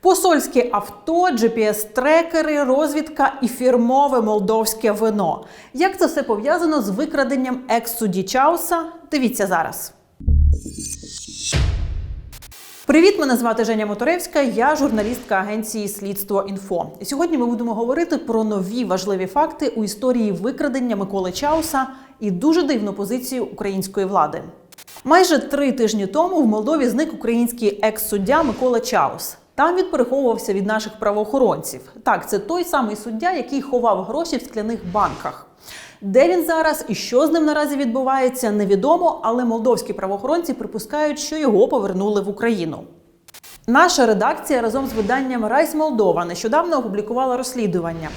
Посольське авто, GPS-трекери, розвідка і фірмове молдовське вино. Як це все пов'язано з викраденням екс-судді Чауса? Дивіться зараз. Привіт, мене звати Женя Моторевська. Я журналістка агенції Слідство інфо. Сьогодні ми будемо говорити про нові важливі факти у історії викрадення Миколи Чауса і дуже дивну позицію української влади. Майже три тижні тому в Молдові зник український екс-суддя Микола Чаус. Там він переховувався від наших правоохоронців. Так, це той самий суддя, який ховав гроші в скляних банках. Де він зараз і що з ним наразі відбувається, невідомо, але молдовські правоохоронці припускають, що його повернули в Україну. Наша редакція разом з виданням Райс Молдова нещодавно опублікувала розслідування,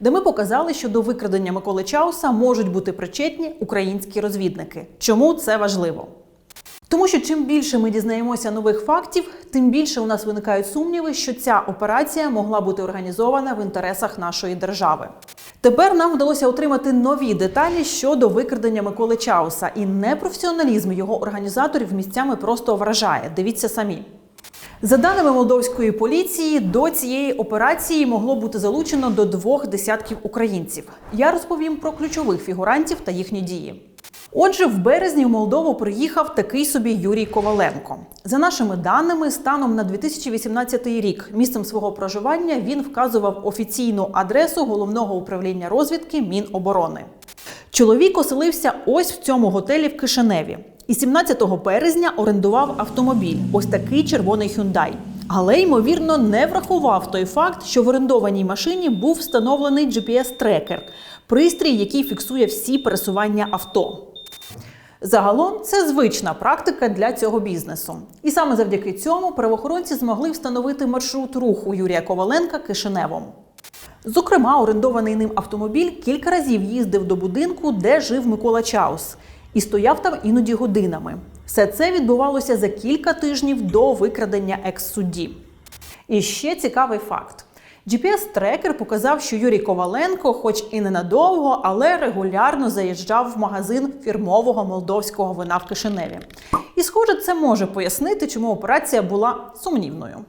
де ми показали, що до викрадення Миколи Чауса можуть бути причетні українські розвідники. Чому це важливо? Тому що чим більше ми дізнаємося нових фактів, тим більше у нас виникають сумніви, що ця операція могла бути організована в інтересах нашої держави. Тепер нам вдалося отримати нові деталі щодо викрадення Миколи Чауса, і непрофесіоналізм його організаторів місцями просто вражає. Дивіться самі. За даними молдовської поліції, до цієї операції могло бути залучено до двох десятків українців. Я розповім про ключових фігурантів та їхні дії. Отже, в березні в Молдову приїхав такий собі Юрій Коваленко. За нашими даними, станом на 2018 рік місцем свого проживання він вказував офіційну адресу головного управління розвідки Міноборони. Чоловік оселився ось в цьому готелі в Кишиневі. І 17 березня орендував автомобіль, ось такий червоний Hyundai. Але ймовірно не врахував той факт, що в орендованій машині був встановлений GPS-трекер, пристрій, який фіксує всі пересування авто. Загалом це звична практика для цього бізнесу. І саме завдяки цьому правоохоронці змогли встановити маршрут руху Юрія Коваленка Кишиневом. Зокрема, орендований ним автомобіль кілька разів їздив до будинку, де жив Микола Чаус, і стояв там іноді годинами. Все це відбувалося за кілька тижнів до викрадення екс-судді. І ще цікавий факт. GPS-трекер показав, що Юрій Коваленко, хоч і ненадовго, але регулярно заїжджав в магазин фірмового молдовського вина в Кишиневі. І, схоже, це може пояснити, чому операція була сумнівною.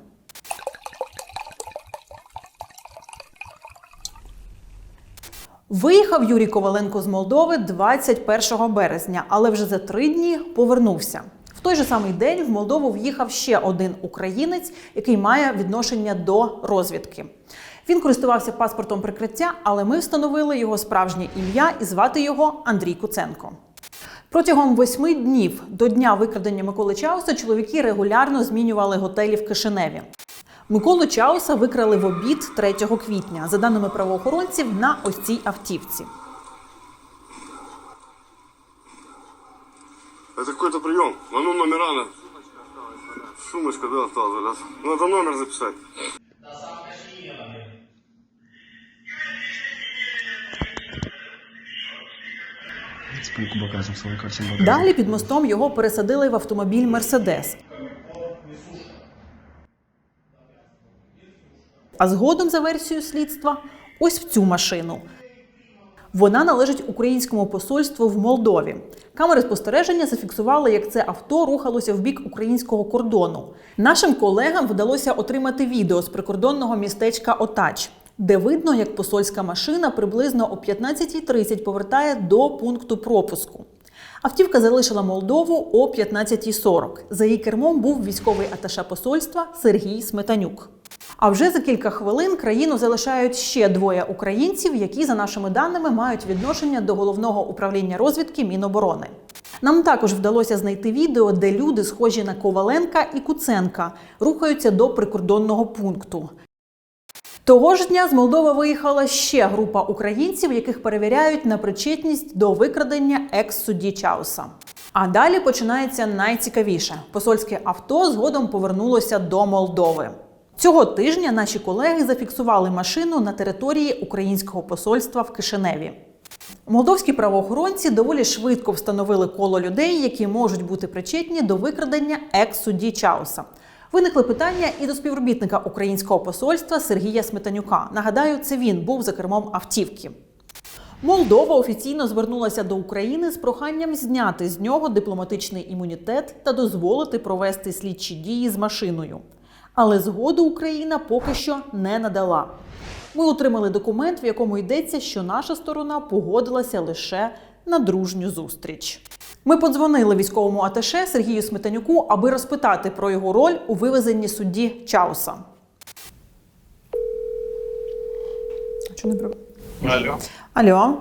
Виїхав Юрій Коваленко з Молдови 21 березня, але вже за три дні повернувся. Той же самий день в Молдову в'їхав ще один українець, який має відношення до розвідки. Він користувався паспортом прикриття, але ми встановили його справжнє ім'я і звати його Андрій Куценко. Протягом восьми днів до дня викрадення Миколи Чауса чоловіки регулярно змінювали готелі в Кишиневі. Миколу Чауса викрали в обід 3 квітня, за даними правоохоронців, на ось цій автівці. Это какой-то прием. А ну номера на. Сумочка, да, осталась. да. Надо номер записать. Далі під мостом його пересадили в автомобіль Мерседес. А згодом, за версією слідства, ось в цю машину. Вона належить українському посольству в Молдові. Камери спостереження зафіксували, як це авто рухалося в бік українського кордону. Нашим колегам вдалося отримати відео з прикордонного містечка Отач, де видно, як посольська машина приблизно о 15.30 повертає до пункту пропуску. Автівка залишила Молдову о 15.40. За її кермом був військовий аташе посольства Сергій Сметанюк. А вже за кілька хвилин країну залишають ще двоє українців, які, за нашими даними, мають відношення до головного управління розвідки Міноборони. Нам також вдалося знайти відео, де люди, схожі на Коваленка і Куценка, рухаються до прикордонного пункту. Того ж дня з Молдови виїхала ще група українців, яких перевіряють на причетність до викрадення екс-судді Чауса. А далі починається найцікавіше: посольське авто згодом повернулося до Молдови. Цього тижня наші колеги зафіксували машину на території українського посольства в Кишиневі. Молдовські правоохоронці доволі швидко встановили коло людей, які можуть бути причетні до викрадення екс-судді Чауса. Виникли питання і до співробітника українського посольства Сергія Сметанюка. Нагадаю, це він був за кермом автівки. Молдова офіційно звернулася до України з проханням зняти з нього дипломатичний імунітет та дозволити провести слідчі дії з машиною. Але згоду Україна поки що не надала. Ми отримали документ, в якому йдеться, що наша сторона погодилася лише на дружню зустріч. Ми подзвонили військовому аташе Сергію Сметанюку, аби розпитати про його роль у вивезенні судді Чауса. Алло. Алло,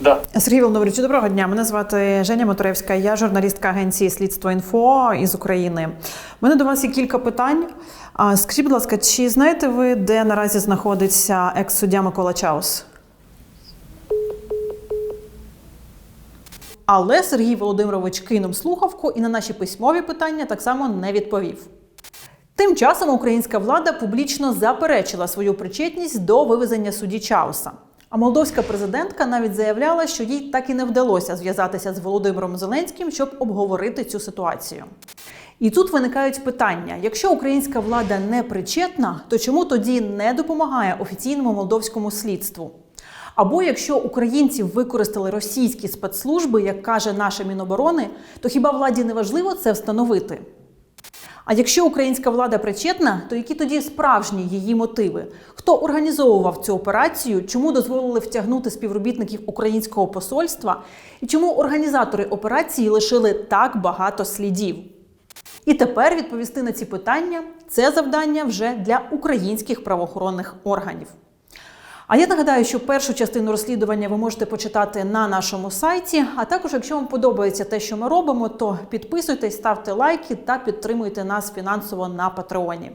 Да. Сергій Володимирович, доброго дня. Мене звати Женя Моторевська. Я журналістка агенції Слідство інфо із України. У мене до вас є кілька питань. Скажіть, будь ласка, чи знаєте ви, де наразі знаходиться екс-суддя Микола Чаус? Але Сергій Володимирович кинув слухавку і на наші письмові питання так само не відповів. Тим часом українська влада публічно заперечила свою причетність до вивезення судді Чауса. А молдовська президентка навіть заявляла, що їй так і не вдалося зв'язатися з Володимиром Зеленським, щоб обговорити цю ситуацію. І тут виникають питання: якщо українська влада не причетна, то чому тоді не допомагає офіційному молдовському слідству? Або якщо українців використали російські спецслужби, як каже наша Міноборони, то хіба владі не важливо це встановити? А якщо українська влада причетна, то які тоді справжні її мотиви? Хто організовував цю операцію? Чому дозволили втягнути співробітників українського посольства? І чому організатори операції лишили так багато слідів? І тепер відповісти на ці питання це завдання вже для українських правоохоронних органів. А я нагадаю, що першу частину розслідування ви можете почитати на нашому сайті. А також, якщо вам подобається те, що ми робимо, то підписуйтесь, ставте лайки та підтримуйте нас фінансово на Патреоні.